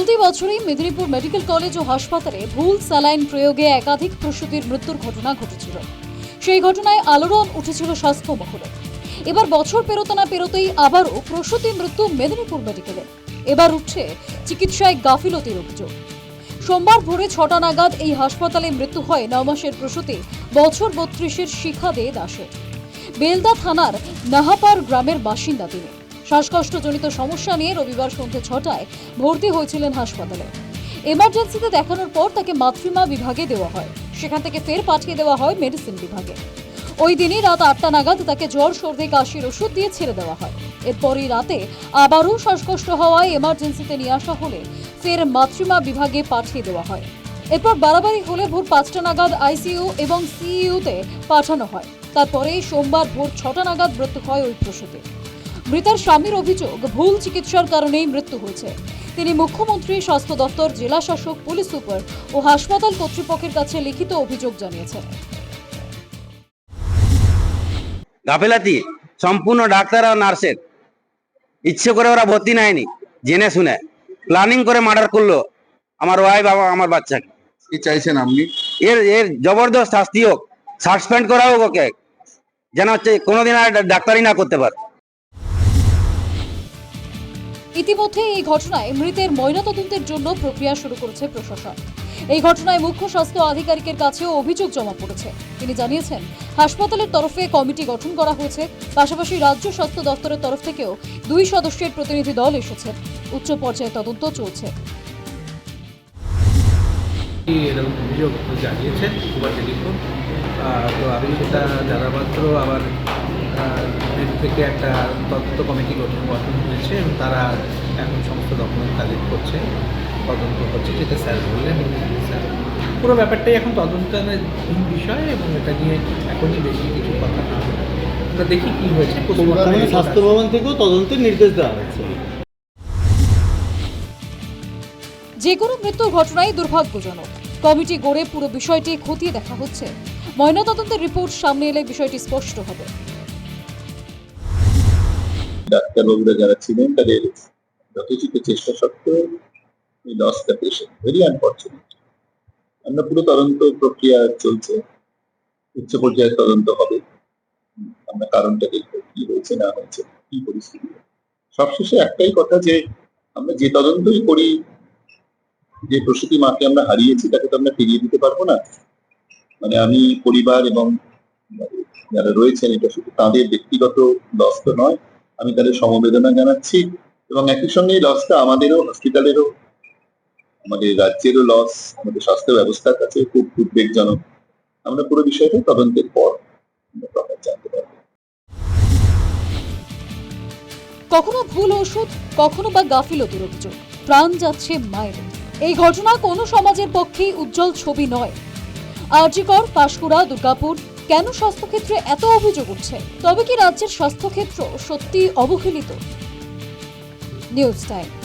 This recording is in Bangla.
চলতি বছরই মেদিনীপুর মেডিকেল কলেজ ও হাসপাতালে ভুল স্যালাইন প্রয়োগে একাধিক প্রসূতির মৃত্যুর ঘটনা ঘটেছিল। সেই ঘটনায় আলোড়ন উঠেছিল স্বাস্থ্য মহলে। এবার বছর পেরোতে না পেরোতেই আবারও প্রসূতি মৃত্যু মেদিনীপুর মেডিকেলে। এবার উঠছে চিকিৎসায় গাফিলতির অভিযোগ। সোমবার ভোরে ছটা নাগাদ এই হাসপাতালে মৃত্যু হয় ন মাসের প্রসূতি বছর বত্রিশের শিখা দে দাসের। বেলদা থানার নাহাপার গ্রামের বাসিন্দা তিনি। শ্বাসকষ্টজনিত সমস্যা নিয়ে রবিবার সন্ধ্যে ছটায় ভর্তি হয়েছিলেন হাসপাতালে। এমার্জেন্সিতে দেখানোর পর তাকে মাতৃমা বিভাগে দেওয়া হয়। সেখান থেকে ফের পাঠিয়ে দেওয়া হয় মেডিসিন বিভাগে। ওই দিনই রাত আটটা নাগাদ তাকে জ্বর, সর্দি, কাশির ওষুধ দিয়ে ছেড়ে দেওয়া হয়। এরপরই রাতে আবারও শ্বাসকষ্ট হওয়ায় এমার্জেন্সিতে নিয়ে আসা হলে ফের মাতৃমা বিভাগে পাঠিয়ে দেওয়া হয়। এরপর বাড়াবাড়ি হলে ভোর পাঁচটা নাগাদ আইসিইউ এবং সিইউতে পাঠানো হয়। তারপরে সোমবার ভোর ছটা নাগাদ মৃত্যু হয় ওই প্রসূতি মৃতার স্বামীর অভিযোগ ভুল চিকিৎসার কারণেই মৃত্যু হয়েছে। তিনি মুখ্যমন্ত্রী স্বাস্থ্য দপ্তর জেলা শাসক পুলিশ সুপার ও হাসপাতাল কর্তৃপক্ষের কাছে লিখিত অভিযোগ জানিয়েছেন। গাফিলাতি সম্পূর্ণ ডাক্তার আর নার্সের। ইচ্ছে করে ওরা ভর্তি নেয়নি জেনে শুনে। প্ল্যানিং করে মার্ডার করল আমার ওয়াই বাবা আমার বাচ্চাকে। কি চাইছেন আপনি? এর এর জবরদস্ত শাস্তি হোক সাসপেন্ড করা হোক ওকে যেন হচ্ছে কোনোদিন আর ডাক্তারি না করতে পারে। ইতিমধ্যে এই ঘটনায় মৃতের ময়নাতদন্তের জন্য প্রক্রিয়া শুরু করেছে প্রশাসন। এই ঘটনায় মুখ্য স্বাস্থ্য আধিকারিকের কাছেও অভিযোগ জমা পড়েছে। তিনি জানিয়েছেন, হাসপাতালের তরফে কমিটি গঠন করা হয়েছে। পাশাপাশি রাজ্য স্বাস্থ্য দপ্তরের তরফ থেকেও দুই সদস্যের প্রতিনিধি দল এসেছে। উচ্চ পর্যায়ে তদন্ত চলছে। অভিযোগ জানিয়েছে সুভাষ টেলিফোন। তো আমি সেটা জানা মাত্র আমার থেকে একটা তদন্ত কমিটি গঠন গঠন হয়েছে এবং তারা এখন সমস্ত ডকুমেন্ট কালেক্ট করছে তদন্ত করছে যেটা স্যার বললেন। স্যার পুরো ব্যাপারটাই এখন তদন্তের বিষয় এবং এটা নিয়ে এখনই বেশি কিছু কথা না আমরা দেখি কি হয়েছে স্বাস্থ্য ভবন থেকেও তদন্তের নির্দেশ দেওয়া হয়েছে। যে কোনো মৃত্যুর ঘটনাই দুর্ভাগ্যজনক। কমিটি গড়ে পুরো বিষয়টি খতিয়ে দেখা হচ্ছে। ময়নাতদন্তের রিপোর্ট সামনে এলে বিষয়টি স্পষ্ট হবে। ডাক্তারবাবুরা যারা ছিলেন, তাদের যথোচিত চেষ্টা সত্ত্বেও lost the patient very unfortunate আমরা পুরো তদন্ত প্রক্রিয়া চলছে, উচ্চ পর্যায়ে তদন্ত হবে। আমরা কারণটা দেখব, কি হয়েছে, না হয়েছে, কি পরিস্থিতি। সবশেষে একটাই কথা যে, আমরা যে তদন্তই করি, যে প্রসূতি মাকে আমরা হারিয়েছি, তাকে তো আমরা ফিরিয়ে দিতে পারব না। মানে আমি পরিবার এবং যারা রয়েছেন, এটা শুধু তাদের ব্যক্তিগত লস তো নয় আমি তাদের সমবেদনা জানাচ্ছি এবং একই সঙ্গে লসটা আমাদেরও হসপিটালেরও আমাদের রাজ্যেরও লস আমাদের স্বাস্থ্য ব্যবস্থার কাছে খুব উদ্বেগজনক। আমরা পুরো বিষয়টা তদন্তের পর জানতে পারব। কখনো ভুল ওষুধ, কখনো বা গাফিলতির অভিযোগ প্রাণ যাচ্ছে মায়ের। এই ঘটনা কোনো সমাজের পক্ষেই উজ্জ্বল ছবি নয়। আরজিকর, পাশকুড়া, দুর্গাপুর কেন স্বাস্থ্যক্ষেত্রে এত অভিযোগ উঠছে? তবে কি রাজ্যের স্বাস্থ্যক্ষেত্র সত্যি অবহেলিত? News time.